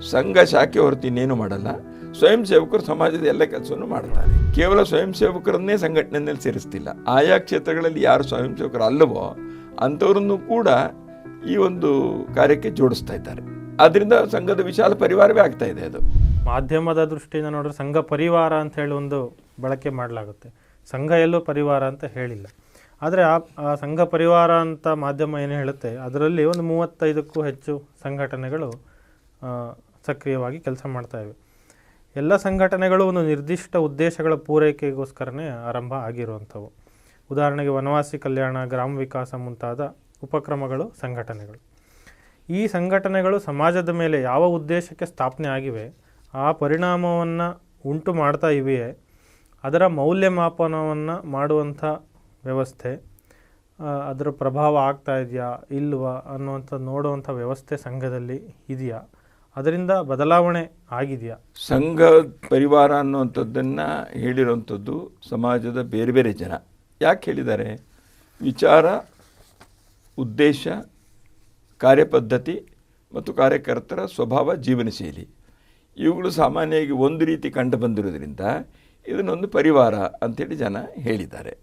ಸಂಘ ಶಾಖೆ ಹೊರತು ಇನ್ನೇನು ಮಾಡಲ್ಲ. ಸ್ವಯಂ ಸೇವಕರು ಸಮಾಜದ ಎಲ್ಲ ಕೆಲಸವನ್ನು ಮಾಡ್ತಾರೆ. ಕೇವಲ ಸ್ವಯಂ ಸೇವಕರನ್ನೇ ಸಂಘಟನೆಯಲ್ಲಿ ಸೇರಿಸ್ತಿಲ್ಲ. ಆಯಾ ಕ್ಷೇತ್ರಗಳಲ್ಲಿ ಯಾರು ಸ್ವಯಂ ಸೇವಕರು ಅಲ್ಲವೋ ಅಂಥವ್ರನ್ನು ಕೂಡ ಈ ಒಂದು ಕಾರ್ಯಕ್ಕೆ ಜೋಡಿಸ್ತಾ ಇದ್ದಾರೆ. ಅದರಿಂದ ಸಂಘದ ವಿಶಾಲ ಪರಿವಾರವೇ ಆಗ್ತಾ ಇದೆ ಅದು. ಮಾಧ್ಯಮದ ದೃಷ್ಟಿಯಿಂದ ನೋಡಿದ್ರೆ ಸಂಘ ಪರಿವಾರ ಅಂತ ಹೇಳಿ ಒಂದು ಬಳಕೆ ಮಾಡಲಾಗುತ್ತೆ. ಸಂಘ ಎಲ್ಲೂ ಪರಿವಾರ ಅಂತ ಹೇಳಿಲ್ಲ. ಆದರೆ ಆ ಸಂಘ ಪರಿವಾರ ಅಂತ ಮಾಧ್ಯಮ ಏನು ಹೇಳುತ್ತೆ? ಅದರಲ್ಲಿ ಒಂದು ಮೂವತ್ತೈದಕ್ಕೂ ಹೆಚ್ಚು ಸಂಘಟನೆಗಳು ಸಕ್ರಿಯವಾಗಿ ಕೆಲಸ ಮಾಡ್ತಾ ಇವೆ. ಎಲ್ಲ ಸಂಘಟನೆಗಳು ಒಂದು ನಿರ್ದಿಷ್ಟ ಉದ್ದೇಶಗಳ ಪೂರೈಕೆಗೋಸ್ಕರನೇ ಆರಂಭ ಆಗಿರುವಂಥವು. ಉದಾಹರಣೆಗೆ ವನವಾಸಿ ಕಲ್ಯಾಣ, ಗ್ರಾಮ ವಿಕಾಸ ಮುಂತಾದ ಉಪಕ್ರಮಗಳು ಸಂಘಟನೆಗಳು. ಈ ಸಂಘಟನೆಗಳು ಸಮಾಜದ ಮೇಲೆ ಯಾವ ಉದ್ದೇಶಕ್ಕೆ ಸ್ಥಾಪನೆ ಆಗಿವೆ, ಆ ಪರಿಣಾಮವನ್ನು ಉಂಟು ಮಾಡ್ತಾ ಇವೆಯೇ, ಅದರ ಮೌಲ್ಯಮಾಪನವನ್ನು ಮಾಡುವಂಥ ವ್ಯವಸ್ಥೆ ಅದರ ಪ್ರಭಾವ ಆಗ್ತಾ ಇದೆಯಾ, ಇಲ್ವಾ ಅನ್ನುವಂಥ ನೋಡುವಂಥ ವ್ಯವಸ್ಥೆ ಸಂಘದಲ್ಲಿ ಇದೆಯಾ? ಅದರಿಂದ ಬದಲಾವಣೆ ಆಗಿದೆಯಾ? ಸಂಘ ಪರಿವಾರ ಅನ್ನುವಂಥದ್ದನ್ನು ಹೇಳಿರುವಂಥದ್ದು ಸಮಾಜದ ಬೇರೆ ಬೇರೆ ಜನ. ಯಾಕೆ ಹೇಳಿದ್ದಾರೆ? ವಿಚಾರ, ಉದ್ದೇಶ, ಕಾರ್ಯಪದ್ಧತಿ ಮತ್ತು ಕಾರ್ಯಕರ್ತರ ಸ್ವಭಾವ, ಜೀವನ ಶೈಲಿ. ಇವುಗಳು ಸಾಮಾನ್ಯವಾಗಿ ಒಂದು ರೀತಿ ಕಂಡು ಬಂದಿರೋದ್ರಿಂದ ಇದನ್ನೊಂದು ಪರಿವಾರ ಅಂಥೇಳಿ ಜನ ಹೇಳಿದ್ದಾರೆ.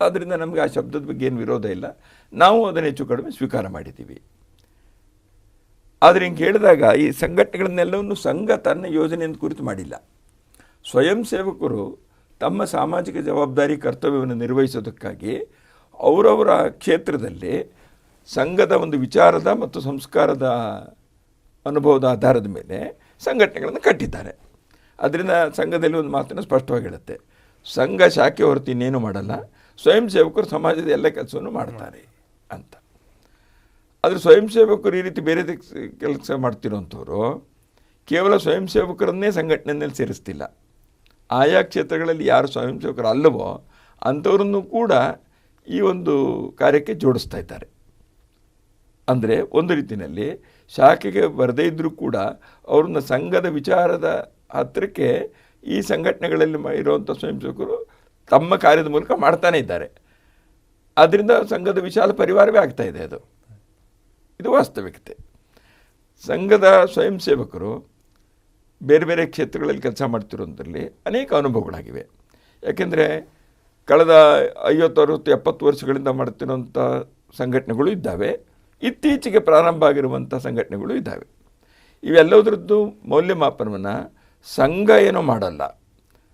ಆದ್ದರಿಂದ ನಮಗೆ ಆ ಶಬ್ದದ ಬಗ್ಗೆ ಏನು ವಿರೋಧ ಇಲ್ಲ. ನಾವು ಅದನ್ನು ಹೆಚ್ಚು ಕಡಿಮೆ ಸ್ವೀಕಾರ ಮಾಡಿದ್ದೀವಿ. ಆದರೆ ಹಿಂಗೆ ಹೇಳಿದಾಗ ಈ ಸಂಘಟನೆಗಳನ್ನೆಲ್ಲವನ್ನು ಸಂಘ ತನ್ನ ಯೋಜನೆಯನ್ನು ಕುರಿತು ಮಾಡಿಲ್ಲ. ಸ್ವಯಂ ಸೇವಕರು ತಮ್ಮ ಸಾಮಾಜಿಕ ಜವಾಬ್ದಾರಿ ಕರ್ತವ್ಯವನ್ನು ನಿರ್ವಹಿಸೋದಕ್ಕಾಗಿ ಅವರವರ ಕ್ಷೇತ್ರದಲ್ಲಿ ಸಂಘದ ಒಂದು ವಿಚಾರದ ಮತ್ತು ಸಂಸ್ಕಾರದ ಅನುಭವದ ಆಧಾರದ ಮೇಲೆ ಸಂಘಟನೆಗಳನ್ನು ಕಟ್ಟಿದ್ದಾರೆ. ಅದರಿಂದ ಸಂಘದಲ್ಲಿ ಒಂದು ಮಾತನ್ನು ಸ್ಪಷ್ಟವಾಗಿ ಹೇಳುತ್ತೆ. ಸಂಘ ಶಾಖೆ ಹೊರತು ಇನ್ನೇನು ಮಾಡಲ್ಲ. ಸ್ವಯಂ ಸೇವಕರು ಸಮಾಜದ ಎಲ್ಲ ಕೆಲಸವನ್ನು ಮಾಡ್ತಾರೆ ಅಂತ. ಆದರೆ ಸ್ವಯಂ ಸೇವಕರು ಈ ರೀತಿ ಬೇರೆ ಕೆಲಸ ಮಾಡ್ತಿರೋಂಥವ್ರು ಕೇವಲ ಸ್ವಯಂ ಸೇವಕರನ್ನೇ ಸಂಘಟನೆಯಲ್ಲಿ ಸೇರಿಸ್ತಿಲ್ಲ. ಆಯಾ ಕ್ಷೇತ್ರಗಳಲ್ಲಿ ಯಾರು ಸ್ವಯಂ ಸೇವಕರು ಅಲ್ಲವೋ ಅಂಥವ್ರನ್ನು ಕೂಡ ಈ ಒಂದು ಕಾರ್ಯಕ್ಕೆ ಜೋಡಿಸ್ತಾ ಇದ್ದಾರೆ. ಅಂದರೆ ಒಂದು ರೀತಿಯಲ್ಲಿ ಶಾಖೆಗೆ ಬರದೇ ಇದ್ದರೂ ಕೂಡ ಅವ್ರನ್ನ ಸಂಘದ ವಿಚಾರದ ಹತ್ತಿರಕ್ಕೆ ಈ ಸಂಘಟನೆಗಳಲ್ಲಿ ಇರುವಂಥ ಸ್ವಯಂ ಸೇವಕರು ತಮ್ಮ ಕಾರ್ಯದ ಮೂಲಕ ಮಾಡ್ತಾನೇ ಇದ್ದಾರೆ. ಆದ್ದರಿಂದ ಸಂಘದ ವಿಶಾಲ ಪರಿವಾರವೇ ಆಗ್ತಾ ಅದು. ಇದು ವಾಸ್ತವಿಕತೆ ಸಂಘದ ಸ್ವಯಂ ಸೇವಕರು ಬೇರೆ ಬೇರೆ ಕ್ಷೇತ್ರಗಳಲ್ಲಿ ಕೆಲಸ ಮಾಡ್ತಿರೋದ್ರಲ್ಲಿ ಅನೇಕ ಅನುಭವಗಳಾಗಿವೆ. ಯಾಕೆಂದರೆ ಕಳೆದ ಐವತ್ತು ಅರವತ್ತು ಎಪ್ಪತ್ತು ವರ್ಷಗಳಿಂದ ಮಾಡ್ತಿರೋಂಥ ಸಂಘಟನೆಗಳು ಇದ್ದಾವೆ. ಇತ್ತೀಚೆಗೆ ಪ್ರಾರಂಭ ಆಗಿರುವಂಥ ಸಂಘಟನೆಗಳು ಇದ್ದಾವೆ. ಇವೆಲ್ಲದರದ್ದು ಮೌಲ್ಯಮಾಪನವನ್ನು ಸಂಘ ಏನೂ ಮಾಡಲ್ಲ.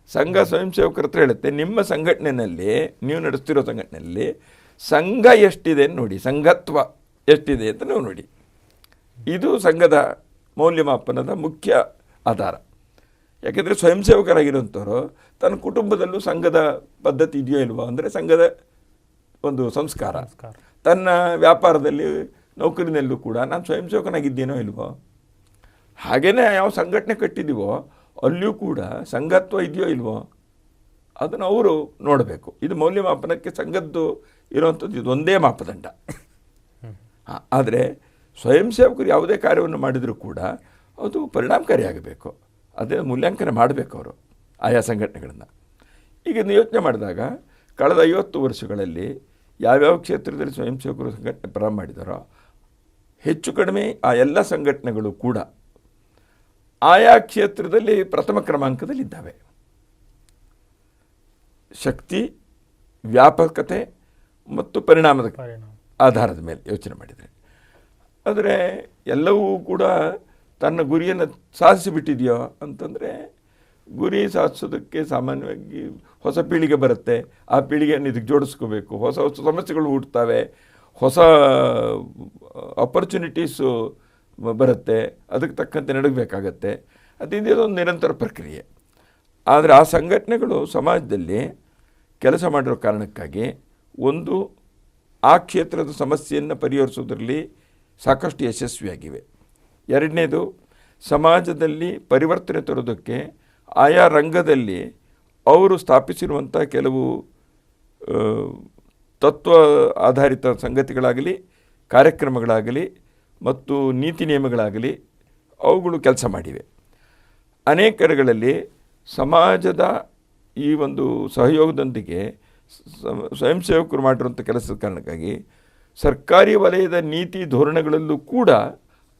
ಸಂಘ ಸ್ವಯಂ ಸೇವಕರ ಹತ್ರ ಹೇಳುತ್ತೆ, ನಿಮ್ಮ ಸಂಘಟನೆಯಲ್ಲಿ, ನೀವು ನಡೆಸ್ತಿರೋ ಸಂಘಟನೆಯಲ್ಲಿ ಸಂಘ ಎಷ್ಟಿದೆ ನೋಡಿ, ಸಂಘತ್ವ. ಎಷ್ಟಿದೆ ಅಂತ ನೀವು ನೋಡಿ. ಇದು ಸಂಘದ ಮೌಲ್ಯಮಾಪನದ ಮುಖ್ಯ ಆಧಾರ. ಯಾಕೆಂದರೆ ಸ್ವಯಂ ಸೇವಕರಾಗಿರುವಂಥವ್ರು ತನ್ನ ಕುಟುಂಬದಲ್ಲೂ ಸಂಘದ ಪದ್ಧತಿ ಇದೆಯೋ ಇಲ್ವೋ ಅಂದರೆ ಸಂಘದ ಒಂದು ಸಂಸ್ಕಾರ. ತನ್ನ ವ್ಯಾಪಾರದಲ್ಲಿ ನೌಕರಿನಲ್ಲೂ ಕೂಡ ನಾನು ಸ್ವಯಂ ಸೇವಕನಾಗಿದ್ದೇನೋ ಇಲ್ವೋ ಹಾಗೆಯೇ ಯಾವ ಸಂಘಟನೆ ಕಟ್ಟಿದ್ದೀವೋ ಅಲ್ಲಿಯೂ ಕೂಡ ಸಂಘತ್ವ ಇದೆಯೋ ಇಲ್ವೋ ಅದನ್ನು ಅವರು ನೋಡಬೇಕು. ಇದು ಮೌಲ್ಯಮಾಪನಕ್ಕೆ ಸಂಘದ್ದು ಇರುವಂಥದ್ದು ಇದೊಂದೇ ಮಾಪದಂಡ. ಆದರೆ ಸ್ವಯಂ ಸೇವಕರು ಯಾವುದೇ ಕಾರ್ಯವನ್ನು ಮಾಡಿದರೂ ಕೂಡ ಅದು ಪರಿಣಾಮಕಾರಿಯಾಗಬೇಕು. ಅದೇ ಮೂಲ್ಯಾಂಕನ ಮಾಡಬೇಕು ಅವರು, ಆಯಾ ಸಂಘಟನೆಗಳನ್ನು. ಈಗ ಯೋಚನೆ ಮಾಡಿದಾಗ ಕಳೆದ ಐವತ್ತು ವರ್ಷಗಳಲ್ಲಿ ಯಾವ್ಯಾವ ಕ್ಷೇತ್ರದಲ್ಲಿ ಸ್ವಯಂ ಸೇವಕರು ಸಂಘಟನೆ ಪ್ರಾರಂಭ ಮಾಡಿದಾರೋ, ಹೆಚ್ಚು ಕಡಿಮೆ ಆ ಎಲ್ಲ ಸಂಘಟನೆಗಳು ಕೂಡ ಆಯಾ ಕ್ಷೇತ್ರದಲ್ಲಿ ಪ್ರಥಮ ಕ್ರಮಾಂಕದಲ್ಲಿದ್ದಾವೆ ಶಕ್ತಿ, ವ್ಯಾಪಕತೆ ಮತ್ತು ಪರಿಣಾಮದ ಪರಿಣಾಮ. ಆಧಾರದ ಮೇಲೆ ಯೋಚನೆ ಮಾಡಿದರೆ. ಆದರೆ ಎಲ್ಲವೂ ಕೂಡ ತನ್ನ ಗುರಿಯನ್ನು ಸಾಧಿಸಿಬಿಟ್ಟಿದೆಯೋ ಅಂತಂದರೆ ಗುರಿ ಸಾಧಿಸೋದಕ್ಕೆ ಸಾಮಾನ್ಯವಾಗಿ ಹೊಸ ಪೀಳಿಗೆ ಬರುತ್ತೆ. ಆ ಪೀಳಿಗೆಯನ್ನು ಇದಕ್ಕೆ ಜೋಡಿಸ್ಕೋಬೇಕು. ಹೊಸ ಹೊಸ ಸಮಸ್ಯೆಗಳು ಹುಟ್ಟುತ್ತವೆ ಹೊಸ ಆಪರ್ಚುನಿಟೀಸು ಬರುತ್ತೆ. ಅದಕ್ಕೆ ತಕ್ಕಂತೆ ನಡಗಬೇಕಾಗತ್ತೆ. ಅದರಿಂದ ಇದೊಂದು ನಿರಂತರ ಪ್ರಕ್ರಿಯೆ. ಆದರೆ ಆ ಸಂಘಟನೆಗಳು ಸಮಾಜದಲ್ಲಿ ಕೆಲಸ ಮಾಡಿರೋ ಕಾರಣಕ್ಕಾಗಿ ಒಂದು ಆ ಕ್ಷೇತ್ರದ ಸಮಸ್ಯೆಯನ್ನು ಪರಿಹರಿಸುವುದರಲ್ಲಿ ಸಾಕಷ್ಟು ಯಶಸ್ವಿಯಾಗಿವೆ. ಎರಡನೇದು, ಸಮಾಜದಲ್ಲಿ ಪರಿವರ್ತನೆ ತರೋದಕ್ಕೆ ಆಯಾ ರಂಗದಲ್ಲಿ ಅವರು ಸ್ಥಾಪಿಸಿರುವಂಥ ಕೆಲವು ತತ್ವ ಆಧಾರಿತ ಸಂಗತಿಗಳಾಗಲಿ, ಕಾರ್ಯಕ್ರಮಗಳಾಗಲಿ ಮತ್ತು ನೀತಿ ನಿಯಮಗಳಾಗಲಿ ಅವುಗಳು ಕೆಲಸ ಮಾಡಿವೆ. ಅನೇಕ ಕಡೆಗಳಲ್ಲಿ ಸಮಾಜದ ಈ ಒಂದು ಸಹಯೋಗದೊಂದಿಗೆ ಸ್ವಯಂ ಸೇವಕರು ಮಾಡಿರುವಂಥ ಕೆಲಸದ ಕಾರಣಕ್ಕಾಗಿ ಸರ್ಕಾರಿ ವಲಯದ ನೀತಿ ಧೋರಣೆಗಳಲ್ಲೂ ಕೂಡ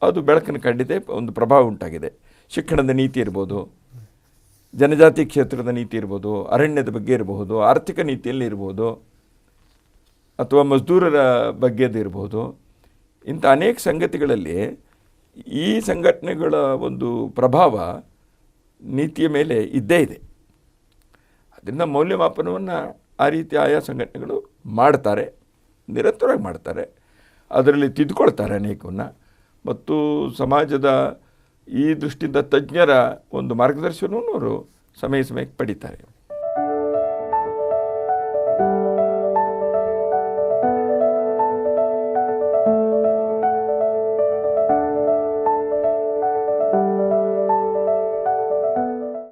ಅದು ಬೆಳಕನ್ನು ಕಂಡಿದೆ ಒಂದು ಪ್ರಭಾವ ಉಂಟಾಗಿದೆ. ಶಿಕ್ಷಣದ ನೀತಿ ಇರ್ಬೋದು, ಜನಜಾತಿ ಕ್ಷೇತ್ರದ ನೀತಿ ಇರ್ಬೋದು, ಅರಣ್ಯದ ಬಗ್ಗೆ ಇರಬಹುದು ಆರ್ಥಿಕ ನೀತಿಯಲ್ಲಿ ಇರ್ಬೋದು, ಅಥವಾ ಮಜ್ದೂರರ ಬಗ್ಗೆದು ಇರ್ಬೋದು, ಇಂಥ ಅನೇಕ ಸಂಗತಿಗಳಲ್ಲಿ ಈ ಸಂಘಟನೆಗಳ ಒಂದು ಪ್ರಭಾವ ನೀತಿಯ ಮೇಲೆ ಇದ್ದೇ ಇದೆ. ಅದರಿಂದ ಮೌಲ್ಯಮಾಪನವನ್ನು ಆ ರೀತಿ ಆಯಾ ಸಂಘಟನೆಗಳು ಮಾಡ್ತಾರೆ, ನಿರಂತರವಾಗಿ ಮಾಡ್ತಾರೆ. ಅದರಲ್ಲಿ ತಿದ್ದುಕೊಳ್ತಾರೆ ಅನೇಕವನ್ನು. ಮತ್ತು ಸಮಾಜದ ಈ ದೃಷ್ಟಿಯಿಂದ ತಜ್ಞರ ಒಂದು ಮಾರ್ಗದರ್ಶನವನ್ನು ಅವರು ಸಮಯ ಸಮಯಕ್ಕೆ ಪಡಿತಾರೆ.